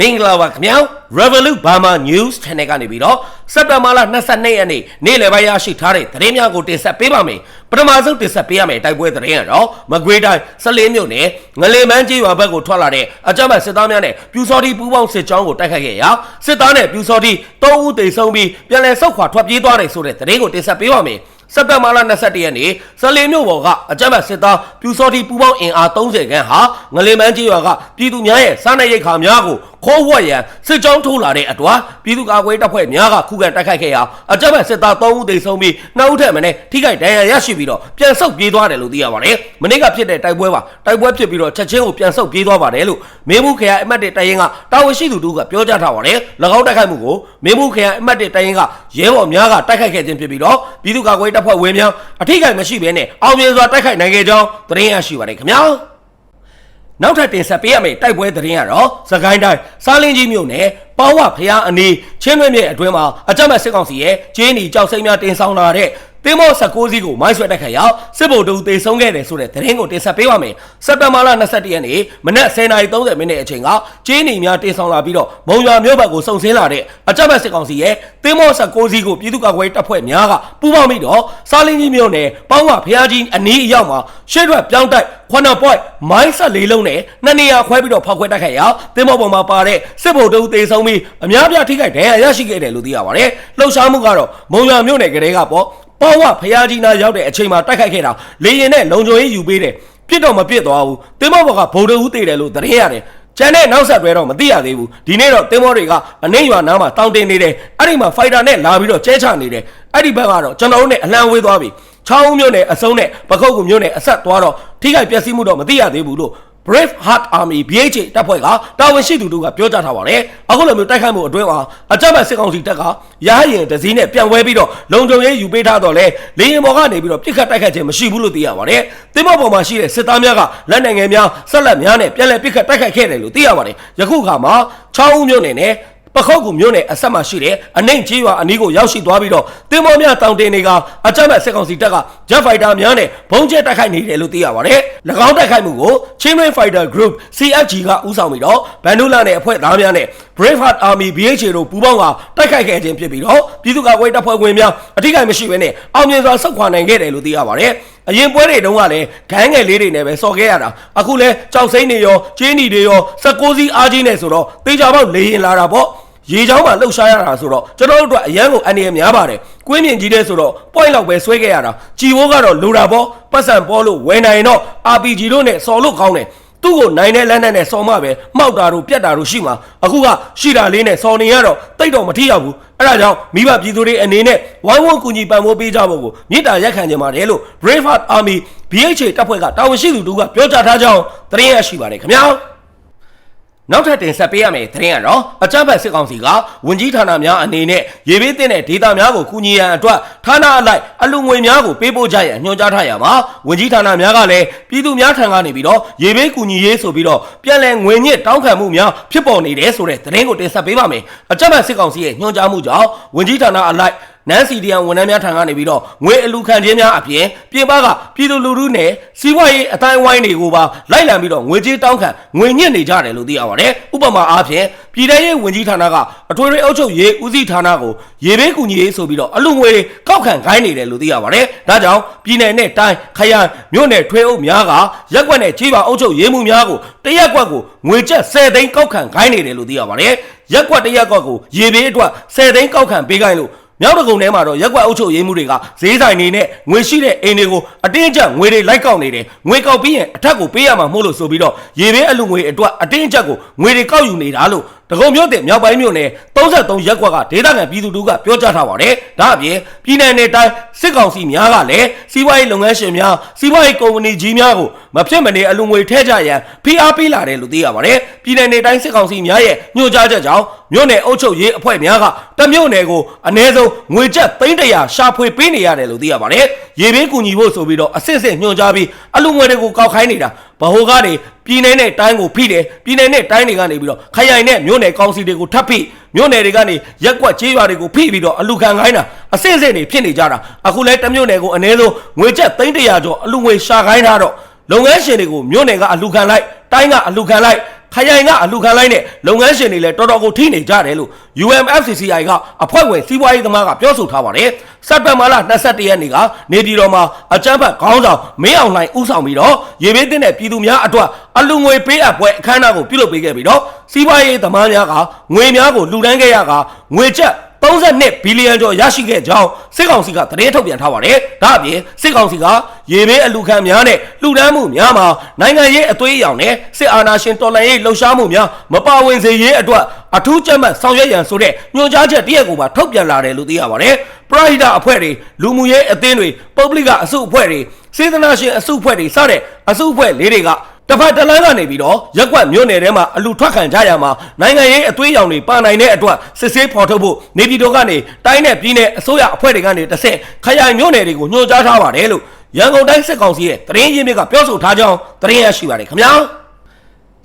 မင်္ဂလာပါခင်ဗျာ Revolut Burma News Channel ကနေပြီးတော့စက်တဘာလ22ရက်နေ့နေ့လယ်ပိုင်းရရှိထားတဲ့သတင်းများကိုတင်ဆက်ပေးပါမယ်ပထမဆုံးတင်ဆက်ပေးရမယ်တိုက်ပွဲသတင်းကတော့မကွေးတိုင်းစလင်းမြို့နယ်ငလေမန်းကြီးရွာဘက်ကိုထွက်လာတဲ့အကြမ်းဖက်စစ်သားများနဲ့ပြူစော်တီပူးပေါင်းစစ်ကြောင်းကိုတိုက်ခိုက်ခဲ့ရာစစ်သားနဲ့ပြူစော်တီ3ဦးသေဆုံးပြီးပြန်လည်ဆုတ်ခွာထွက်ပြေးသွားတယ်ဆိုတဲ့သတင်းကိုတင်ဆက်ပေးပါမယ်စက်တဘာလ22ရက်နေ့စလင်မြို့ပေါ်ကအကြမ်းဖက်စစ်သားပြူစော်တီပူပေါင်းအင်အား30ခန်းဟာငလင်မန်းကြီးရွာကပြည်သူများရဲ့စားနပ်ရိက္ခာများကို ခိုးဝှက်ရန်စစ်ကြောင်းထိုးလာတဲ့အတွာပြည်သူ့ကာကွယ်တပ်ဖွဲ့များကခုခံတိုက်ခိုက်ခဲ့ရာအကြမ်းဖက်စစ်သား3ဦးသေဆုံးပြီး2ဦးထက်မင်းထိခိုက်ဒဏ်ရာရရှိပြီးတော့ပြန်ဆုတ်ပြေးသွားတယ်လို့သိရပါတယ်။မနေ့ကဖြစ်တဲ့တိုက်ပွဲပါတိုက်ပွဲဖြစ်ပြီးတော့ချက်ချင်းကိုပြန်ဆုတ်ပြေးသွားပါတယ်လို့မင်းမှုခရိုင်အမတ်တေတိုင်ရင်ကတာဝန်ရှိသူတို့ကပြောကြားထားပါတယ်။၎င်းတိုက်ခိုက်မှုကိုမင်းမှုခရိုင်အမတ်တေတိုင်ရင်ကရဲဘော်များကတိုက်ခိုက်ခဲ့ခြင်းဖြစ်ပြီးတော့ပြည်သူ့ကာကွယ်တပ်ဖွဲ့ဝင်များအထိခိုက်မရှိဘဲနဲ့အောင်မြင်စွာတိုက်ခိုက်နိုင်ခဲ့ကြောင်းသတင်းရရှိပါတယ်ခင်ဗျာ။ နောက်ထပ်တင်ဆက်ပေးရမယ့်တိုက်ပွဲသတင်းကတော့စကိုင်းတိုင်းစားလင်းကြီးမြို့နယ်ပေါဝဖျားအနီးချင်းတွင်းမြစ်အတွင်းမှာအကြမ်းဖက်စစ်ကောင်စီရဲ့ကျင်းနီကြောက်စိမ့်များတင်ဆောင်လာတဲ့ တင်းမော16စီးကိုမိုင်းဆွဲတိုက်ခိုက်ရောက်စစ်ဗိုလ်တူတေဆုံးခဲ့တယ်ဆိုတဲ့သတင်းကိုတင်ဆက်ပေးပါမယ်။စက်တဘာလ22ရက်နေ့မနက်10:30မိနစ်အချိန်ကကျင်းနီများတင်ဆောင်လာပြီးတော့မုံရွာမြို့ဘက်ကိုစုံစင်းလာတဲ့အကြမ်းဖက်စစ်ကောင်စီရဲ့တင်းမော16စီးကိုပြည်သူ့ကာကွယ်တပ်ဖွဲ့များကပူးပေါင်းပြီးတော့စားလင်းကြီးမြို့နယ်ပေါဝဖျားကြီးအနီးအရောက်မှာရှေ့ထွက်ပြောင်းတိုက်ခွနပွိုက်မိုင်းဆက်လေးလုံးနဲ့နှစ်နေရာခွဲပြီးတော့ဖောက်ခွဲတိုက်ခိုက်ရာတင်းမောပေါ်မှာပါတဲ့စစ်ဗိုလ်တူတေဆုံးပြီးအများပြထိခိုက်ဒဏ်ရာရရှိခဲ့တယ်လို့သိရပါတယ်။လှုပ်ရှားမှုကတော့မုံရွာမြို့နယ်ကလေးကပေါ့ ပေါ့ဝဖျားကြီးနာရောက်တဲ့အချိန်မှာတိုက်ခိုက်ခဲ့တာလေရင်နဲ့လုံခြုံရေးယူပေးတယ်ပြစ်တော့မပြစ်သွားဘူးတင်းမောဘောကဗိုလ်တူတေတယ်လို့သတင်းရတယ်ကျန်တဲ့နောက်ဆက်တွဲတော့မသိရသေးဘူးဒီနေ့တော့တင်းမောတွေကအနှိမ့်ရွာနားမှာတောင်းတင်နေတယ်အဲ့ဒီမှာဖိုက်တာနဲ့လာပြီးတော့ကျဲချနေတယ်အဲ့ဒီဘက်ကတော့ကျွန်တော်တို့နဲ့အလံဝေးသွားပြီချောင်းမြို့နယ်အစုံနဲ့ပခုတ်ကူမြို့နယ်အဆက်သွားတော့ထိခိုက်ပျက်စီးမှုတော့မသိရသေးဘူးလို့ Brave Heart Army BHA တပ်ဖွဲ့ကတာဝန်ရှိသူတို့ကပြောကြားထားပါတယ်။အခုလိုမျိုးတိုက်ခိုက်မှုအတွင်းမှာအကြမ်းဖက်စစ်ကောင်စီတပ်ကရဟရင်တစည်းနဲ့ပြန်ဝဲပြီးတော့လုံခြုံရေးယူပေးထားတော့လေလေရင်ပေါ်ကနေပြီးတော့ပြစ်ခတ်တိုက်ခိုက်ခြင်းမရှိဘူးလို့သိရပါတယ်။တင်းမောပေါ်မှာရှိတဲ့စစ်သားများကလက်နိုင်ငံများဆက်လက်များနဲ့ပြန်လည်ပြစ်ခတ်တိုက်ခိုက်ခဲ့တယ်လို့သိရပါတယ်။ယခုခါမှာ6ဦးမြို့နယ်နဲ့ ပခောက်ကူမြို့နယ်အဆက်မှာရှိတဲ့အနှိမ့်ကြီးရွာအနီးကိုရောက်ရှိသွားပြီးတော့တင်မောမြတောင်တင်တွေကအကြမ်းဖက်စစ်ကောင်စီတပ်က Jet Fighter များနဲ့ဘုံကျဲတိုက်ခိုက်နေတယ်လို့သိရပါတယ်။၎င်းတိုက်ခိုက်မှုကို Chainway Fighter Group CFG ကဦးဆောင်ပြီးတော့ဘန်ဒူလာနဲ့အဖွဲ့သားများနဲ့ Braveheart Army BHA တို့ပူးပေါင်းကတိုက်ခိုက်ခဲ့ခြင်းဖြစ်ပြီးတော့ပြည်သူ့ကာကွယ်တပ်ဖွဲ့ဝင်များအထိကိစ္စမရှိဘဲနဲ့အောင်မြင်စွာဆုတ်ခွာနိုင်ခဲ့တယ်လို့သိရပါတယ်။အရင်ပွဲတွေတုန်းကလည်းဂန်းငယ်လေးတွေနဲ့ပဲစော်ခဲ့ရတာအခုလဲကြောက်စိမ့်တွေရောကျင်းနီတွေရော16စီးအားကြီးနေဆိုတော့တေချာပေါက်လေရင်လာတာပေါ့ ရေချောင်းမှာလှုပ်ရှားရတာဆိုတော့ကျွန်တော်တို့အတွက်အရန်ကိုအနေရများပါတယ်။ကွင်းမြင့်ကြီးတဲ့ဆိုတော့ point လောက်ပဲဆွဲခဲ့ရတာ။ကြည်ဝိုးကတော့လိုတာပေါ့ပတ်စံပေါ်လို့ဝယ်နိုင်တော့ RPG တို့နဲ့စော်လို့ကောင်းတယ်။သူ့ကိုနိုင်တဲ့လက်နက်နဲ့စော်မှပဲမှောက်တာတို့ပြက်တာတို့ရှိမှာအခုကရှိတာလေးနဲ့စော်နေရတော့တိတ်တော့မထီရောက်ဘူးအဲ့ဒါကြောင့်မိဘပြည်သူတွေအနေနဲ့ဝိုင်းဝန်းကူညီပံ့ပိုးပေးကြဖို့ကိုမြစ်တာရက်ခံကြပါတယ်လို့ Braveheart Army BHA တပ်ဖွဲ့ကတာဝန်ရှိသူတို့ကပြောကြားထားကြောင်းသတင်းရရှိပါတယ်ခင်ဗျာ နောက်ထပ်တင်ဆက်ပေးရမယ့်သတင်းကတော့အကြမ်းဖက်စစ်ကောင်စီကဝင်ကြီးဌာနများအနေနဲ့ရေဘေးတင်တဲ့ဒေသများကိုကူညီရန်အတွက်ဌာနအလိုက်အလူငွေများကိုပေးပို့ကြရန်ညွှန်ကြားထားရမှာဝင်ကြီးဌာနများကလည်းပြည်သူများထံကနေပြီးတော့ရေဘေးကူညီရေးဆိုပြီးတော့ပြန်လည်ငွေညစ်တောင်းခံမှုများဖြစ်ပေါ်နေတယ်ဆိုတဲ့သတင်းကိုတင်ဆက်ပေးပါမယ်အကြမ်းဖက်စစ်ကောင်စီရဲ့ညွှန်ကြားမှုကြောင့်ဝင်ကြီးဌာနအလိုက် နန်းစီဒီယန်ဝန်ထမ်းများထံကနေပြီးတော့ငွေအလူခံခြင်းများအပြင်ပြည်ပကပြည်သူလူထုနဲ့စီးပွားရေးအတိုင်းဝိုင်းတွေကိုပါလိုက်လံပြီးတော့ငွေကြေးတောင်းခံငွေညစ်နေကြတယ်လို့သိရပါတယ်။ဥပမာအားဖြင့်ပြည်ထရေးဝန်ကြီးဌာနကအထွေထွေအုပ်ချုပ်ရေးဦးစီးဌာနကိုရေဘေးကူညီရေးဆိုပြီးတော့အလူငွေတွေကောက်ခံခိုင်းနေတယ်လို့သိရပါတယ်။ဒါကြောင့်ပြည်내နဲ့တိုင်းခရိုင်မြို့နယ်ထွေအုပ်များကရက်ွက်နဲ့ကြီးပါအုပ်ချုပ်ရေးမှုများကိုတရက်ကွက်ကိုငွေကျပ်10သိန်းကောက်ခံခိုင်းနေတယ်လို့သိရပါတယ်။ရက်ကွက်တရက်ကွက်ကိုရေဘေးအတွက်10သိန်းကောက်ခံပေးခိုင်းလို့ မြောက်တကုံထဲမှာတော့ရက်ကွက်အုပ်ချုပ်ရေးမှုတွေကဈေးဆိုင်နေနဲ့ငွေရှိတဲ့အိမ်တွေကိုအတင်းအကျပ်ငွေတွေလိုက်ကောက်နေတယ်ငွေကောက်ပြီးရင်အထက်ကိုပေးရမှာမဟုတ်လို့ဆိုပြီးတော့ရေဘေးအလူငွေအတွက်အတင်းအကျပ်ကိုငွေတွေကောက်ယူနေတာလို့ တကုံမြို့တဲ့မြောက်ပိုင်းမြို့နယ်33ရက်ကွက်ကဒေသခံပြည်သူတို့ကပြောကြားထားပါတယ်ဒါအပြင်ပြည်내နဲ့တိုင်းစစ်ကောင်စီများကလည်းစီးပွားရေးလုပ်ငန်းရှင်များစီးပွားရေးကုမ္ပဏီကြီးများကိုမဖြစ်မနေအလူငွေထည့်ကြရန်ဖိအားပေးလာတယ်လို့သိရပါတယ်ပြည်내နဲ့တိုင်းစစ်ကောင်စီများရဲ့ညွှန်ကြားချက်ကြောင့်မြို့နယ်အုပ်ချုပ်ရေးအဖွဲ့များကတမြို့နယ်ကိုအ ਨੇ ဆုံးငွေကျပ်300ရှာဖွေပေးနေရတယ်လို့သိရပါတယ်ရေဘေးကူညီဖို့ဆိုပြီးတော့အစစ်စစ်ညွှန်ကြားပြီးအလူငွေတွေကိုကောက်ခိုင်းနေတာ ဗဟိုကနေပြည်내နဲ့တိုင်းကိုဖိတယ်ပြည်내နဲ့တိုင်းတွေကနေပြီးတော့ခရိုင်နဲ့မြို့နယ်ကောင်စီတွေကိုထပ်ဖိမြို့နယ်တွေကနေရက်ကွက်ကြေးရွာတွေကိုဖိပြီးတော့အလူခံခိုင်းတာအစစ်စစ်နေဖြစ်နေကြတာအခုလဲတမြို့နယ်ကိုအ ਨੇ ဆုံးငွေကျပ်300ကျော်အလူငွေရှာခိုင်းထားတော့လုပ်ငန်းရှင်တွေကိုမြို့နယ်ကအလူခံလိုက်တိုင်းကအလူခံလိုက် ခရိုင်ကအလူခံလိုက်တဲ့လုပ်ငန်းရှင်တွေလည်းတော်တော်ကိုထိနေကြတယ်လို့ UMFCCI ကအဖွဲ့ဝင်စီးပွားရေးသမားကပြောဆိုထားပါတယ်စက်တင်ဘာလ22ရက်နေ့ကနေပြည်တော်မှာအကြမ်းဖက်ခေါင်းဆောင်မင်းအောင်လှိုင်ဦးဆောင်ပြီးတော့ရေဘေးတင်တဲ့ပြည်သူများအတွက်အလူငွေပေးအပ်ပွဲအခမ်းအနားကိုပြုလုပ်ပေးခဲ့ပြီးတော့စီးပွားရေးသမားများကငွေများကိုလှူဒန်းခဲ့ရကငွေကျပ် 32ဘီလီယံကျော်ရရှိခဲ့ကြောင်းစစ်ကောင်စီကသတင်းထုတ်ပြန်ထားပါတယ်။ဒါ့အပြင်စစ်ကောင်စီကရေဘေးအလူခံများနဲ့လှူဒန်းမှုများမှာနိုင်ငံရေးအသွေးအရောင်နဲ့စစ်အာဏာရှင်တော်လှန်ရေးလှုပ်ရှားမှုများမပါဝင်စေရေးအတွက်အထူးကြက်မှတ်ဆောင်ရွက်ရန်ဆိုတဲ့ညွှန်ကြားချက်တရက်ကိုပါထုတ်ပြန်လာတယ်လို့သိရပါတယ်။ပရဟိတအဖွဲ့တွေလူမှုရေးအသင်းတွေပုဂ္ဂလိကအစုအဖွဲ့တွေစေတနာရှင်အစုအဖွဲ့တွေစတဲ့အစုအဖွဲ့လေးတွေက တစ်ဖက်တစ်လမ်းကနေပြီးတော့ရက်ကွက်မြို့နယ်ထဲမှာအလူထွက်ခံကြရမှာနိုင်ငံရေးအသွေးရောင်တွေပါနိုင်တဲ့အတွက်စစ်ဆေးဖော်ထုတ်ဖို့နေပြည်တော်ကနေတိုင်းနဲ့ပြည်နယ်အစိုးရအဖွဲ့တွေကနေတစ်ဆက်ခရိုင်မြို့နယ်တွေကိုညွှန်ကြားထားပါတယ်လို့ရန်ကုန်တိုင်းစစ်ကောင်စီရဲ့သတင်းရင်းမြစ်ကပြောဆိုထားကြောင်းသတင်းရရှိပါတယ်ခင်ဗျာ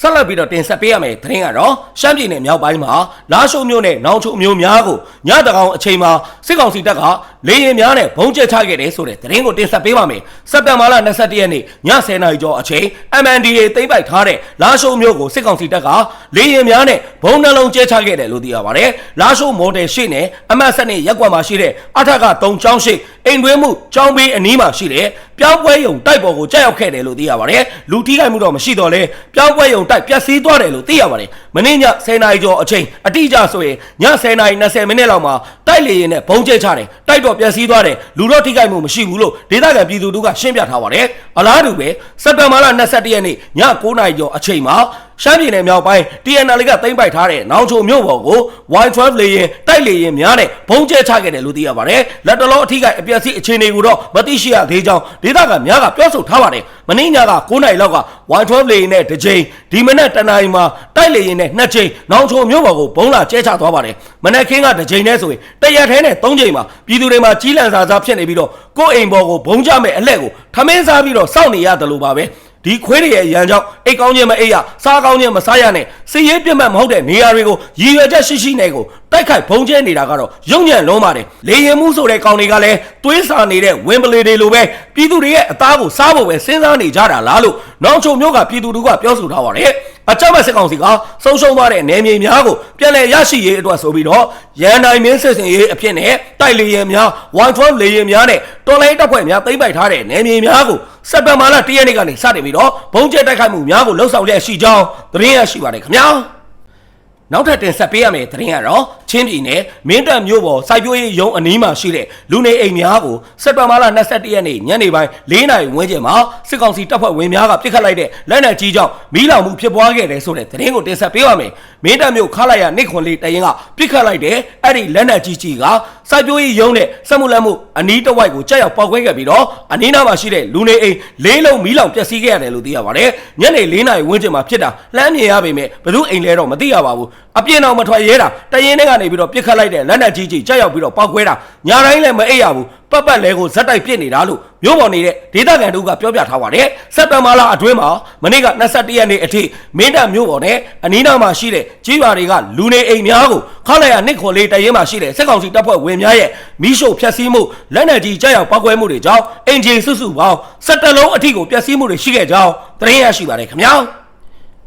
ဆက်လက်ပြီးတော့တင်ဆက်ပေးရမယ့်သတင်းကတော့ရှမ်းပြည်နယ်မြောက်ပိုင်းမှာလာရှိုးမြို့နယ်နောင်ချုံမြို့များကိုညတကောင်အချိန်မှာစစ်ကောင်စီတပ်ကလေရင်များနဲ့ဘုံကျက်ချခဲ့တယ်ဆိုတဲ့သတင်းကိုတင်ဆက်ပေးပါမယ်စက်တင်ဘာလ22ရက်နေ့ည10:00နာရီကျော်အချိန် MNDA သိမ်းပိုက်ထားတဲ့လာရှိုးမြို့ကိုစစ်ကောင်စီတပ်ကလေရင်များနဲ့ဘုံနှလုံးကျဲချခဲ့တယ်လို့သိရပါတယ်လာရှိုးမော်တယ်ရှိနဲ့အမတ်ဆက်နဲ့ရက်ကွက်မှာရှိတဲ့အထက်က3ချောင်းရှိ အိမ်တွင်းမှုចောင်းဘေးအနီးမှာရှိတဲ့ပြောင်းပွဲယုံတိုက်ပေါ်ကိုကြောက်ရောက်ခဲ့တယ်လို့သိရပါတယ်လူထိခိုက်မှုတော့မရှိတော့လဲပြောင်းပွဲယုံတိုက်ပျက်စီးသွားတယ်လို့သိရပါတယ်မနေ့ည10နာရီကျော်အချိန်အတိအကျဆိုရင်ည10နာရီ20မိနစ်လောက်မှာတိုက်လေရင်နဲ့ဘုံကျဲချတယ်တိုက်တော့ပျက်စီးသွားတယ်လူတော့ထိခိုက်မှုမရှိဘူးလို့ဒေသခံပြည်သူတို့ကရှင်းပြထားပါတယ်အလားတူပဲစက်တင်ဘာလ22ရက်နေ့ည9နာရီကျော်အချိန်မှာ ရှမ်းပြည်နယ်မြောက်ပိုင်း TNL ကသိမ်းပိုက်ထားတဲ့နောင်ချုံမြို့ပေါ်ကို Y12 လေရင်တိုက်လေရင်များနဲ့ဘုံကျဲချခဲ့တယ်လို့သိရပါတယ်။လက်တလုံးအထိကအပျက်စီးအခြေအနေကိုတော့မသိရှိရသေးကြောင်းဒေသခံများကပြောဆိုထားပါတယ်။မင်းညက9နိုင်လောက်က Y12 လေရင်နဲ့တစ်ချိန်ဒီမနက်တနင်္လာရီမှာတိုက်လေရင်နဲ့နှစ်ချိန်နောင်ချုံမြို့ပေါ်ကိုဘုံလာကျဲချသွားပါတယ်။မနက်ခင်းကတစ်ချိန်နဲ့ဆိုရင်တရက်ထဲနဲ့၃ချိန်မှာပြည်သူတွေမှာကြီးလန့်စာစားဖြစ်နေပြီးတော့ကိုယ့်အိမ်ပေါ်ကိုဘုံကျမဲ့အလှည့်ကိုထမင်းစားပြီးတော့စောင့်နေရတယ်လို့ပါပဲ။ ဒီခွေးတွေရဲ့ရန်ကြောင့်အိတ်ကောင်းခြင်းမအိတ်ရစားကောင်းခြင်းမစားရနဲ့စီရေးပြတ်မှတ်မဟုတ်တဲ့နေရာတွေကိုရည်ရွယ်ချက်ရှိရှိနဲ့ကိုတိုက်ခိုက်ဖုံးကျဲနေတာကတော့ရုံညံ့လုံးပါတယ်လေရင်မှုဆိုတဲ့ကောင်တွေကလည်းသွေးစာနေတဲ့ဝင်းပလေတွေလိုပဲပြည်သူတွေရဲ့အသားကိုစားဖို့ပဲစဉ်းစားနေကြတာလားလို့နောင်ချုံမျိုးကပြည်သူတို့ကပြောဆိုထားပါတယ် အကြမ်းဖက်စစ်ကောင်စီကဆုံးရှုံးသွားတဲ့နယ်မြေများကိုပြန်လည်ရရှိရေးအတွက်ဆိုပြီးတော့ရန်နိုင်မင်းစစ်စင်ရေးအဖြစ်နဲ့တိုက်လေရင်များ112 လေရင်များနဲ့တော်လိုင်းတပ်ဖွဲ့များသိမ်းပိုက်ထားတဲ့နယ်မြေများကိုစက်တင်ဘာလ၁ရက်နေ့ကနေစတင်ပြီးတော့ဘုံကျဲတိုက်ခိုက်မှုများကိုလှုပ်ဆောင်လျက်ရှိကြောင်းသတင်းရရှိပါတယ်ခင်ဗျာနောက်ထပ်တင်ဆက်ပေးရမယ့်သတင်းကတော့ချင်းပြည်နယ်မင်းတပ်မြို့ပေါ်စိုက်ပျိုးရေးရုံးအနီးမှာရှိတဲ့လူနေအိမ်များကိုစက်တင်ဘာလ22ရက်နေ့ညနေပိုင်း၄နာရီဝန်းကျင်မှာစစ်ကောင်စီတပ်ဖွဲ့ဝင်များကပစ်ခတ်လိုက်တဲ့လက်နက်ကြီးကြောင့်မီးလောင်မှုဖြစ်ပွားခဲ့တယ်ဆိုတဲ့သတင်းကိုတင်ဆက်ပေးပါမယ်။မင်းတပ်မြို့ခလာရနေခွန်လေးတရင်ကပစ်ခတ်လိုက်တဲ့အဲ့ဒီလက်နက်ကြီးကြီးကစိုက်ပျိုးရေးရုံးနဲ့စက်မှုလက်မှုအနီးတစ်ဝိုက်ကိုကြောက်ရောက်ပေါက်ခွဲခဲ့ပြီးတော့အနီးနားမှာရှိတဲ့လူနေအိမ်လေးလုံးမီးလောင်ပျက်စီးခဲ့ရတယ်လို့သိရပါတယ်။ညနေ၄နာရီဝန်းကျင်မှာဖြစ်တာလှမ်းမြင်ရပေမဲ့ဘယ်သူအိမ်လဲတော့မသိရပါဘူး။အပြင်းအောင်မထွက်ရဲတာတရင်နဲ့ကနေပြီးတော့ပစ်ခတ်လိုက်တဲ့လက်နက်ကြီးကြီးကြောက်ရောက်ပြီးတော့ပေါက်ခွဲတာညာတိုင်းလည်းမအိပ်ရဘူးပတ်ပတ်လဲကိုဇက်တိုက်ပြစ်နေတာလို့မျိုးပေါ်နေတဲ့ဒေသခံတို့ကပြောပြထားပါတယ်စက်တဘာလအတွင်းမှာမနေ့က21ရက်နေ့အထိမင်းတပ်မျိုးပေါ်နဲ့အနီးနားမှာရှိတဲ့ကြီးရွာတွေကလူနေအိမ်များကိုခလိုက်ရနှစ်ခွန်လေးတရင်မှာရှိတဲ့စက်ကောင်စီတပ်ဖွဲ့ဝင်များရဲ့မီးရှို့ဖျက်ဆီးမှုလက်နက်ကြီးကြောက်ရောက်ပေါက်ခွဲမှုတွေကြောင့်အင်ဂျင်စုစုပေါင်း17လုံးအထိကိုပျက်စီးမှုတွေရှိခဲ့ကြောင်းသတင်းရရှိပါတယ်ခင်ဗျာ